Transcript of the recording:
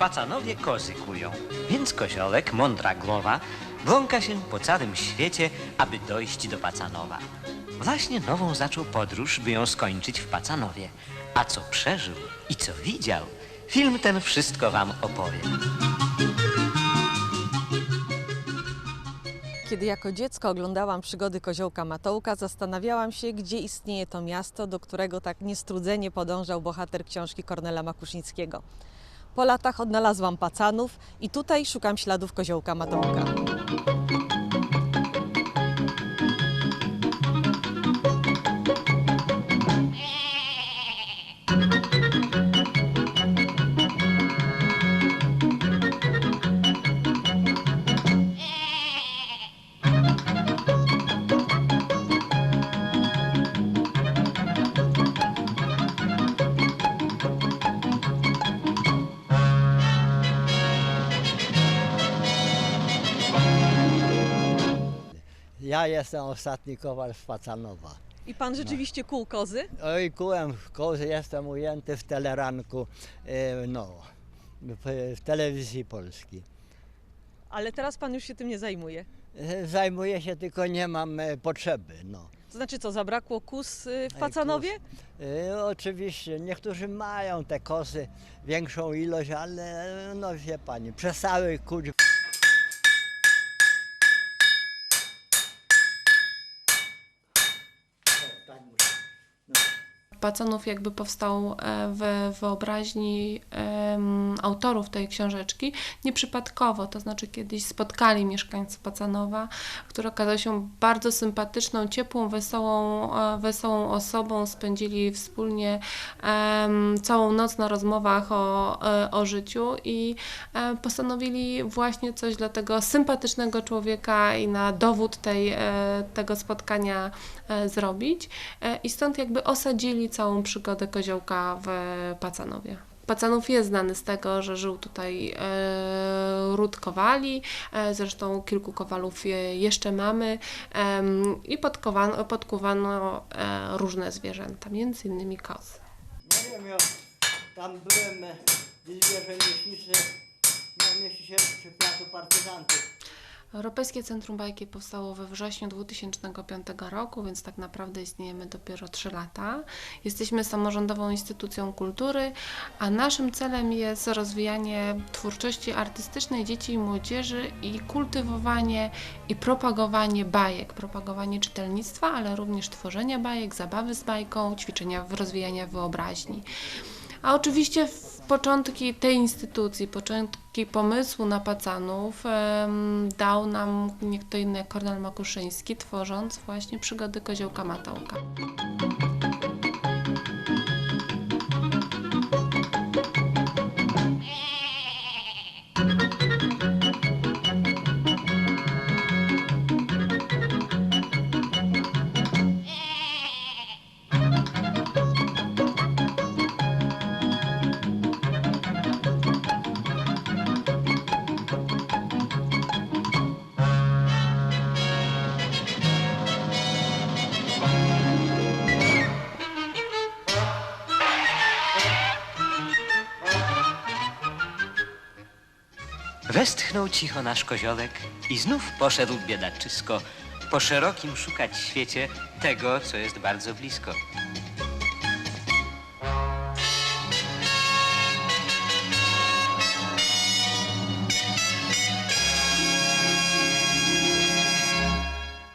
Pacanowie kozy kują, więc koziołek, mądra głowa, błąka się po całym świecie, aby dojść do Pacanowa. Właśnie nową zaczął podróż, by ją skończyć w Pacanowie. A co przeżył i co widział, film ten wszystko wam opowie. Kiedy jako dziecko oglądałam przygody koziołka Matołka, zastanawiałam się, gdzie istnieje to miasto, do którego tak niestrudzenie podążał bohater książki Kornela Makuszyńskiego. Po latach odnalazłam pacanów i tutaj szukam śladów koziołka Matołka. Ja jestem ostatni kowal z Pacanowa. I pan rzeczywiście kół kozy? Oj, kułem kozy, jestem ujęty w teleranku, e, no, w, w telewizji polskiej. Ale teraz pan już się tym nie zajmuje. E, Zajmuję się, tylko nie mam e, potrzeby, no. To znaczy co, zabrakło kus y, w Pacanowie? E, Oczywiście, niektórzy mają te kozy, większą ilość, ale no wie pani, przestały kuć Pacanów jakby powstał e, w wyobraźni autorów tej książeczki nieprzypadkowo, to znaczy kiedyś spotkali mieszkańcy Pacanowa, który okazał się bardzo sympatyczną, ciepłą, wesołą, e, wesołą osobą, spędzili wspólnie em, całą noc na rozmowach o, e, o życiu i e, postanowili właśnie coś dla tego sympatycznego człowieka i na dowód tej, tego spotkania zrobić. I stąd jakby osadzili całą przygodę koziołka w Pacanowie. Pacanów jest znany z tego, że żył tutaj e, ród kowali, e, zresztą kilku kowalów je, jeszcze mamy i podkowano, podkuwano e, różne zwierzęta, między innymi kozy. No wiem, ja tam byłem w Izbie Rzemieślniczej, no mieści się przy placu partyzantów. Europejskie Centrum Bajki powstało we wrześniu 2005 roku, więc tak naprawdę istniejemy dopiero 3 lata. Jesteśmy samorządową instytucją kultury, a naszym celem jest rozwijanie twórczości artystycznej dzieci i młodzieży i kultywowanie i propagowanie bajek, propagowanie czytelnictwa, ale również tworzenia bajek, zabawy z bajką, ćwiczenia w rozwijania wyobraźni. A oczywiście początki tej instytucji, początki pomysłu na pacanów dał nam kto inny jak Kornel Makuszyński, tworząc właśnie przygody Koziołka Matołka. Westchnął cicho nasz koziołek i znów poszedł biedaczysko po szerokim szukać świecie tego, co jest bardzo blisko.